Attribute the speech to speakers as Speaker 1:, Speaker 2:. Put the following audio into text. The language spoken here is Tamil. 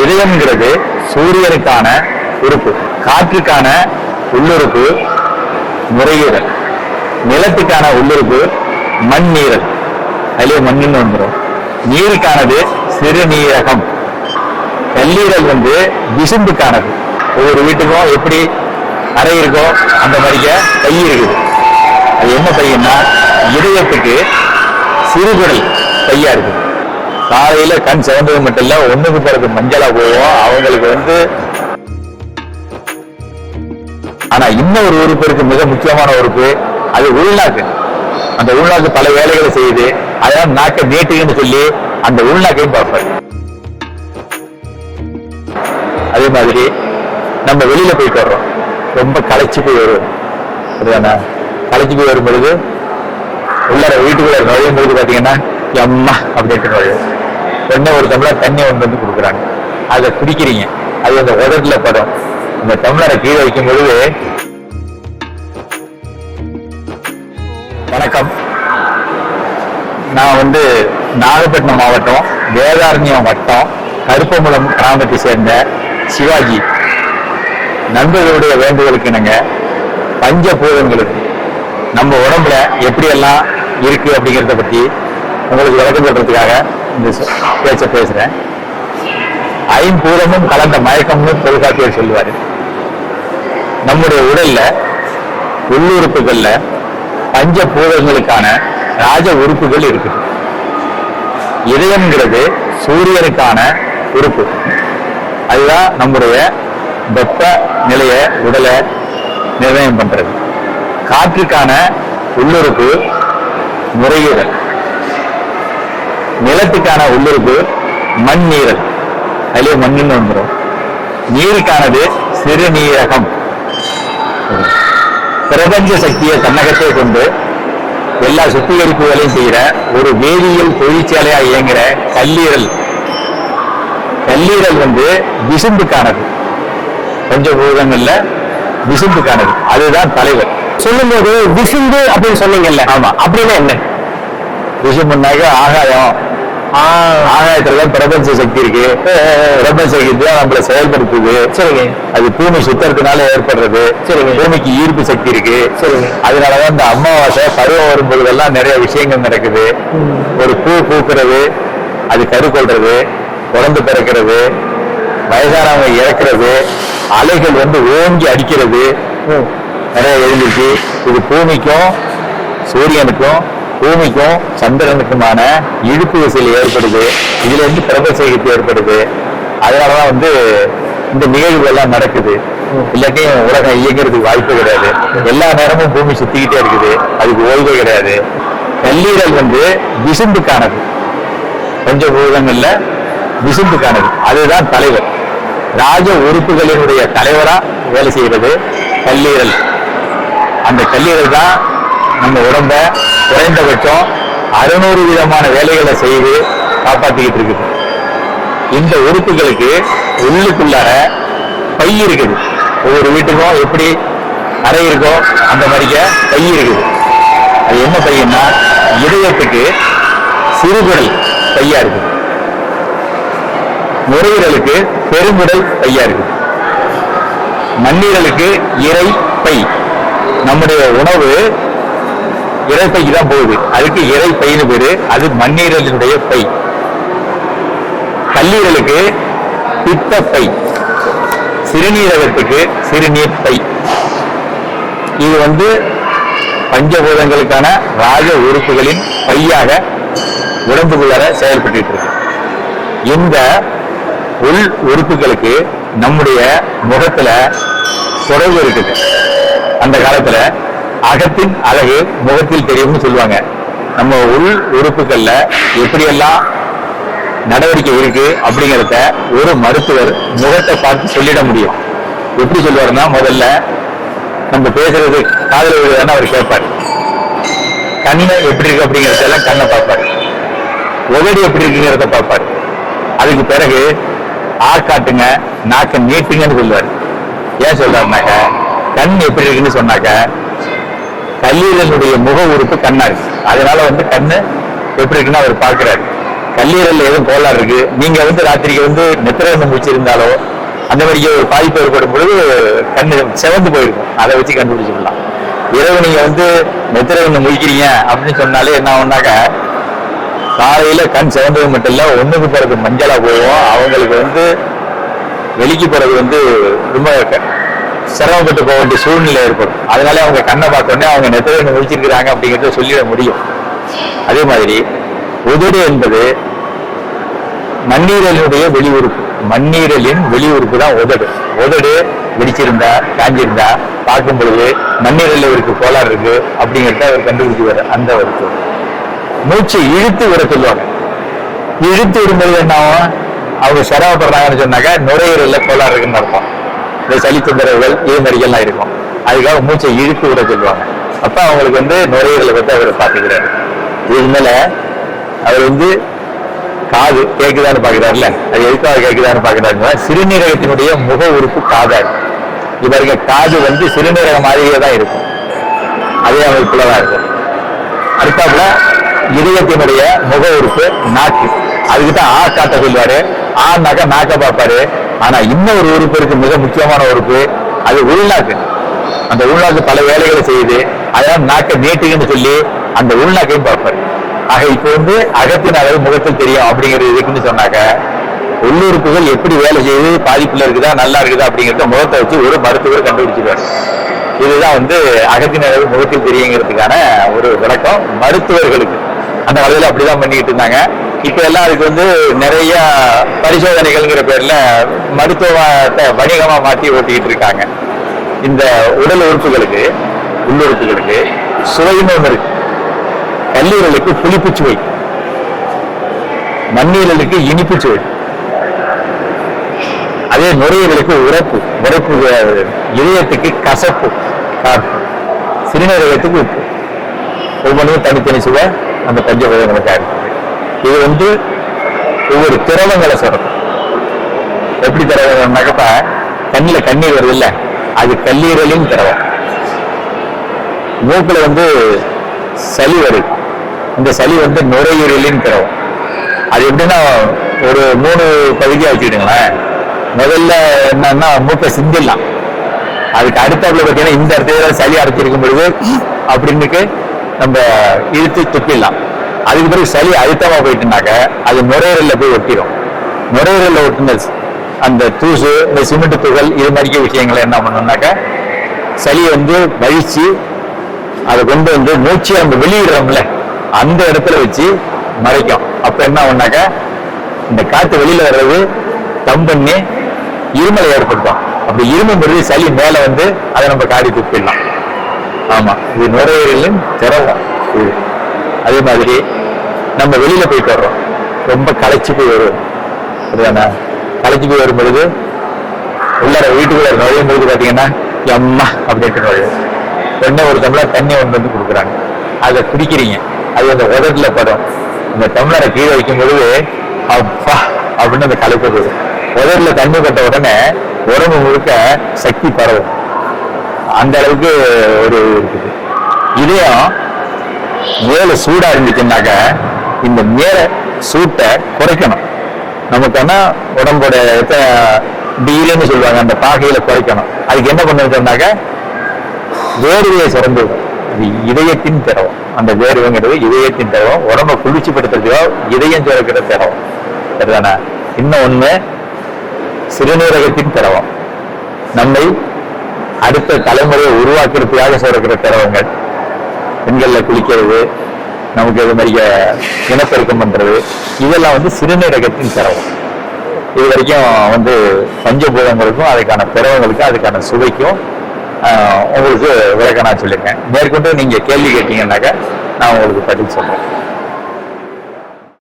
Speaker 1: இதயம்ங்கிறது சூரியனுக்கான உறுப்பு காற்றுக்கான உள்ளுறுப்பு நுரையீரல் நிலத்துக்கான உள்ளுறுப்பு மண் நீரல் அதிலே மண்ணுன்னு வந்துடும் நீருக்கானது சிறுநீரகம். கல்லீரல் வந்து விசும்புக்கானது. ஒவ்வொரு வீட்டுக்கும் எப்படி அறை இருக்கோ அந்த மாதிரிக்க பை இருக்குது. அது என்ன பையன்னா இதயத்துக்கு சிறுகுடல் பையா இருக்குது. காலையில கண் சிவந்தது மட்டும் இல்ல ஒண்ணுக்கு பிறகு மஞ்சளா போவோம் அவங்களுக்கு வந்து ஆனா இன்னொரு உறுப்பு இருக்கு மிக முக்கியமான உறுப்பு அது உள்நாக்கு அந்த உள்நாக்கு பல வேலைகளை செய்யுது அதெல்லாம் நாக்கை நீட்டுங்கன்னு சொல்லி அந்த உள்நாக்கையும் பார்ப்பாரு. அதே மாதிரி நம்ம வெளியில போயிட்டு வர்றோம். ரொம்ப களைச்சு போய் வருவோம். சரிதானே? களைச்சு போய் வரும் பொழுது உள்ளார வீட்டுக்குள்ள நுழையும் பொழுது பாத்தீங்கன்னா எம்மா அப்படின்ட்டு நுழையும். உடனே ஒரு டம்ளர் தண்ணி ஒன்று வந்து கொடுக்குறாங்க. அதை குடிக்கிறீங்க. அது அந்த உதட்டுல படம். இந்த டம்ளரை கீழே வைக்கும் பொழுது வணக்கம். நான் வந்து நாகப்பட்டினம் மாவட்டம் வேதாரண்யம் வட்டம் கருப்பமுளம் கிராமத்தை சேர்ந்த சிவாஜி. நண்பர்களுடைய வேண்டுதலுக்கு இணங்க பஞ்சபூதங்களுக்கு நம்ம உடம்புல எப்படியெல்லாம் இருக்கு அப்படிங்கிறத பற்றி உங்களுக்கு விளக்கம் சொல்றதுக்காக இந்த பேச்ச பேசுறேன். ஐம்பூதமும் கலந்த மயக்கம்னு தொல்காப்பியர் சொல்லுவாரு. நம்முடைய உடல்ல உள்ளுறுப்புகள்ல பஞ்ச பூதங்களுக்கான ராஜ உறுப்புகள் இருக்கு. இதயம்ங்கிறது சூரியனுக்கான உறுப்பு. அதுதான் நம்முடைய வெப்ப நிலைய உடலை நிர்ணயம் பண்றது. காற்றுக்கான உள்ளுறுப்பு நுரையீரல் நிலத்துக்கான உள்ளுறுப்பு மண்ணீரல் அதிலே மண்ணுன்னு வந்துடும் நீருக்கானது சிறுநீரகம். பிரபஞ்ச சக்தியை தன்னகத்தை கொண்டு எல்லா சுத்திகரிப்புகளையும் செய்யற ஒரு வேதியியல் தொழிற்சாலையா இயங்குற கல்லீரல். கல்லீரல் வந்து விசும்புக்கானது. பஞ்சபூதங்கள்ல விசும்புக்கானது. அதுதான் தலைவர்.
Speaker 2: சொல்லும்போது விசும்பு அப்படின்னு சொன்னீங்கல்ல
Speaker 1: ஆமா.
Speaker 2: அப்படின்னா என்ன?
Speaker 1: விசும்புனாக்க ஆகாயம். ஆகாயத்துல பிரபஞ்ச சக்தி இருக்கு. பிரபஞ்ச சக்தி நம்மள செயல்படுத்துது.
Speaker 2: சரிங்க.
Speaker 1: அது பூமி சுத்தறதுனால ஏற்படுறது.
Speaker 2: சரிங்க.
Speaker 1: பூமிக்கு ஈர்ப்பு சக்தி இருக்கு.
Speaker 2: சரிங்க.
Speaker 1: அதனாலதான் இந்த அமாவாசை பருவம் வரும்பொழுதெல்லாம் நிறைய விஷயங்கள் நடக்குது. ஒரு பூ பூக்கிறது அது கரு கொள்றது குழந்தை பிறக்கிறது வயசானவங்க இறக்குறது அலைகள் வந்து ஓங்கி அடிக்கிறது. நிறைய எழுந்திருக்கு இது பூமிக்கும் சூரியனுக்கும் பூமிக்கும் சந்திரனுக்குமான இழுப்பு விசையில் ஏற்படுது. இதுல வந்து பிரபஞ்ச சக்தி ஏற்படுது. அதனாலதான் வந்து இந்த நிகழ்வு எல்லாம் நடக்குது. இல்லாட்டியும் உலகம் இயங்குறதுக்கு வாய்ப்பு கிடையாது. எல்லா நேரமும் பூமி சுத்திக்கிட்டே இருக்குது. அதுக்கு ஓய்வே கிடையாது. கல்லீரல் வந்து விசும்புக்கானது. பஞ்சபூதங்கள்ல விசும்புக்கானது. அதுதான் தலைவர். ராஜ உறுப்புகளினுடைய தலைவரா வேலை செய்யறது கல்லீரல். அந்த கல்லீரல் தான் நம்ம உடம்ப குறைந்தபட்சம் அறுநூறு விதமான வேலைகளை செய்து காப்பாத்திக்கிட்டு இருக்குது. இந்த உறுப்புகளுக்கு உள்ளுக்குள்ளார பை இருக்குது. ஒவ்வொரு வீட்டுக்கும் எப்படி அறை இருக்கோ அந்த மாதிரிக்க பை இருக்குது. அது என்ன பையன்னா இதயத்துக்கு சிறுகுடல் பையா இருக்கு நுரையீரலுக்கு பெருங்குடல் பையா இருக்கு மண்ணீரலுக்கு இறை பை. நம்முடைய உணவு இறைப்பைக்கு தான் போகுது. அதுக்கு இறை பைன்னு பேரு. அது மண்ணீரலினுடைய பை. கல்லீரலுக்கு பித்தப்பை. சிறுநீரகத்துக்கு சிறுநீர் பை இது வந்து பஞ்சபூதங்களுக்கான ராஜ உறுப்புகளின் பையாக உடம்புக்குள்ளார செயல்பட்டு இருக்கு இந்த உள் உறுப்புகளுக்கு நம்முடைய முகத்துல தொடர்பு இருக்குது. அந்த காலத்துல அகத்தின் அழகு முகத்தில் தெரியும்னு சொல்லுவாங்க. நம்ம உள் உறுப்புகள்ல எப்படியெல்லாம் நடவடிக்கை இருக்கு அப்படிங்கிறத ஒரு மருத்துவர் முகத்தை பார்த்து சொல்லிட முடியும். எப்படி சொல்லுவாருன்னா முதல்ல நம்ம பேசுறது காதல விழுதான்னு அவர் கேட்பார். கண்ணு எப்படி இருக்கு அப்படிங்கிறதெல்லாம் கண்ணை பார்ப்பார். உதடு எப்படி இருக்குங்கிறத பார்ப்பாரு. அதுக்கு பிறகு ஆக்காட்டுங்க நாக்க நீட்டுங்கன்னு சொல்லுவார். ஏன் சொல்றாருனாக்க கண் எப்படி இருக்குன்னு சொன்னாக்க கல்லீரலுடைய முக உறுப்பு கண்ணா அதனால வந்து கண்ணு எப்படி இருக்குன்னு அவர் பார்க்கிறாரு. கல்லீரல் எதுவும் கோளாறு இருக்கு. நீங்க வந்து ராத்திரிக்கு வந்து நித்திரை வந்து முடிச்சிருந்தாலோ அந்த மாதிரி ஒரு பாதிப்பு ஏற்படும் பொழுது கண்ணு செவந்து போயிருக்கும். அதை வச்சு கண்டுபிடிச்சிடலாம். இரவு நீங்க வந்து நித்திரை ஒன்று முழிக்கிறீங்க அப்படின்னு சொன்னாலே என்ன ஆகும்னாக்க காலையில கண் சிவந்தது மட்டும் இல்ல ஒண்ணுக்கு பிறகு மஞ்சளா போகும். அவங்களுக்கு வந்து வெளிக்கு போறது வந்து ரொம்ப சிரமப்பட்டு போக வேண்டிய சூழ்நிலை ஏற்படும் அதனால அவங்க கண்ணை பார்த்தோன்னே அவங்க நெத்திரை முடிச்சிருக்கிறாங்க அப்படிங்கிறத சொல்லிட முடியும். அதே மாதிரி உதடு என்பது மண்ணீரலினுடைய வெளி உறுப்பு மண்ணீரலின் வெளி உறுப்பு தான் உதடு. உதடு வெடிச்சிருந்தா காஞ்சிருந்தா பார்க்கும் பொழுது மண்ணீரல்ல இவருக்கு கோளாறு இருக்கு அப்படிங்கிறத அவர் கண்டுபிடிச்சு வர அந்த ஒரு மூச்சை இழுத்து விட சொல்லுவாங்க. இழுத்து விடும்போது என்ன ஆகும்? அவங்க சிரமப்படுறாங்கன்னு சொன்னாக்க நுரையீரல்ல கோளாறு இருக்குன்னு அர்த்தம். இந்த சளி தொந்தரவுகள் இது மாதிரிலாம் இருக்கும். அதுக்காக மூச்சை இழுத்து விட சொல்லுவாங்க. அப்ப அவங்களுக்கு வந்து நுரையீரலை வந்து அவர் பார்த்துக்கிறாரு. இதுக்கு அவர் வந்து காது கேட்குதான்னு பாக்குறாருல்ல அது எதுக்காக கேட்குதான்னு பாக்குறாருன்னா சிறுநீரகத்தினுடைய முக உறுப்பு காதாரு இவருக்கு காது வந்து சிறுநீரக மாதிரியே தான் இருக்கும். அதே அமைப்புல தான் இருக்கும். அடுத்தாப்புல இதயத்தினுடைய முக உறுப்பு நாக்கு. அதுக்கு தான் ஆ காட்ட சொல்லுவாரு. ஆனாக்கா நாக்க பார்ப்பாரு. ஆனா இன்னொரு உறுப்பு இருக்கு மிக முக்கியமான உறுப்பு. அது உள்நாக்கு அந்த உள்நாக்கு பல வேலைகளை செய்யுது அதனால நாட்டை நீட்டுங்கன்னு சொல்லி அந்த உள்நாக்கையும் பார்ப்பாரு. ஆக இப்போ வந்து அகத்தின் அளவு முகத்தில் தெரியும் அப்படிங்கிறது இருக்குன்னு சொன்னாக்க உள்ளுறுப்புகள் எப்படி வேலை செய்யுது பாதிப்புல இருக்குதா நல்லா இருக்குதா அப்படிங்கறத முகத்தை வச்சு ஒரு மருத்துவர் கண்டுபிடிச்சிருவார். இதுதான் வந்து அகத்தின் அளவு முகத்தில் தெரியுங்கிறதுக்கான ஒரு விளக்கம் மருத்துவர்களுக்கு. அந்த வகையில் அப்படிதான் பண்ணிக்கிட்டு இருந்தாங்க. இப்போ எல்லாம் அதுக்கு வந்து நிறைய பரிசோதனைகள்ங்கிற பேர்ல மருத்துவத்தை வணிகமா மாற்றி ஓட்டிக்கிட்டு இருக்காங்க. இந்த உடல் உறுப்புகளுக்கு உள்ளுறுப்புகளுக்கு சுவைன்னு ஒன்று இருக்கு. கல்லீரலுக்கு புளிப்பு சுவை. மண்ணீரலுக்கு இனிப்பு சுவை. அதே நுரையீரலுக்கு உறப்பு உரைப்பு இதயத்துக்கு கசப்பு. காப்பு சிறுநீரகத்துக்கு உப்பு. ஒவ்வொன்றும் தனித்தனி சுவை அந்த பஞ்சபூதங்களுக்காக இருக்குது இது வந்து ஒவ்வொரு திரவங்களை சுரக்கும். எப்படி திரவங்கள்னாக்கப்ப கண்ணில் கண்ணீர் வருது இல்ல? அது கல்லீரலின் திரவம். மூக்கில் வந்து சளி வருது. இந்த சளி வந்து நுரையீரலின் திரவம். அது எப்படின்னா ஒரு மூணு பகுதியாக வச்சுக்கிடுங்களேன் முதல்ல என்னன்னா மூக்கை சிந்திடலாம். அதுக்கு அடுத்தாப்புல பார்த்தீங்கன்னா இந்த இடத்துல சளி அடைச்சிருக்கும் பொழுது அப்படின்னுக்கு நம்ம இழுத்து துப்பிடலாம். அதுக்கு பிறகு சளி அழுத்தமா போயிட்டுனாக்க அது நுரையீரல்ல போய் ஒட்டிடும் நுரையீரல்ல ஒட்டின அந்த தூசு இந்த சிமெண்ட் துகள் இது மாதிரி விஷயங்களை என்ன பண்ணணும்னாக்க சளி வந்து வழிச்சு அதை கொண்டு வந்து மூச்சு அந்த வெளியிடுறோம்ல அந்த இடத்துல வச்சு மறைக்கும். அப்ப என்ன பண்ணாக்க இந்த காத்து வெளியில வர்றது தம் பண்ணி இருமலை ஏற்படுத்தும். அப்படி இருமும் பொழுது சளி மேல வந்து அதை நம்ம காடி துப்பிடலாம் ஆமா இது நுரையீரலின் திரவம். இது அதே மாதிரி நம்ம வெளியில போயிட்டு வர்றோம். ரொம்ப களைச்சு போய் வருவோம் சரிதானா? களைச்சு போய் வரும் பொழுது உள்ளார வீட்டுக்குள்ள நுழையும் பொழுது பாத்தீங்கன்னா எம்மா அப்படின்ட்டு நுழையும். உடனே ஒரு டம்ளர் தண்ணி ஒன்று வந்து கொடுக்குறாங்க. அதை குடிக்கிறீங்க. அது அந்த உதட்டுல படும். இந்த டம்ளரை கீழே வைக்கும் பொழுது அப்பா அப்படின்னு அந்த களைப்பு போகுது உதட்டுல தண்ணி பட்ட உடனே உடம்பு முழுக்க சக்தி பரவும். அந்த அளவுக்கு ஒரு இருக்குது. இதயம் மேலே சூடா இருந்துச்சுன்னாக்க இந்த மேல சூட்டை குறைக்கணும். நமக்கு ஆனா உடம்போட டீலன்னு சொல்லுவாங்க அந்த பாகையில குறைக்கணும். அதுக்கு என்ன பண்ணுறதுனாக்க வேர்வையை சுரந்து அது இதயத்தின் திரவம். அந்த வேர்வைங்கிறது இதயத்தின் திரவம். உடம்ப குளிர்ச்சிப்படுத்துறதுக்கோ இதயம் சுரக்கிற திரவம். சரிதானே? இன்னும் ஒண்ணு சிறுநீரகத்தின் திரவம். நம்மை அடுத்த தலைமுறையை உருவாக்குறதுக்காக சுரக்கிற திரவங்கள். பெண்களில் குளிக்கிறது நமக்கு இது மாதிரி இனப்பெருக்கம் பண்ணுறது இதெல்லாம் வந்து சிறுநீரகத்தின் சிரமம் இது வரைக்கும் வந்து பஞ்சபூதங்களுக்கும் அதுக்கான பிறவங்களுக்கும் அதுக்கான சுவைக்கும் உங்களுக்கு விளக்க நான் சொல்லியிருக்கேன் மேற்கொண்டு நீங்கள் கேள்வி கேட்டீங்கன்னாக்க நான் உங்களுக்கு பதில் சொல்கிறேன்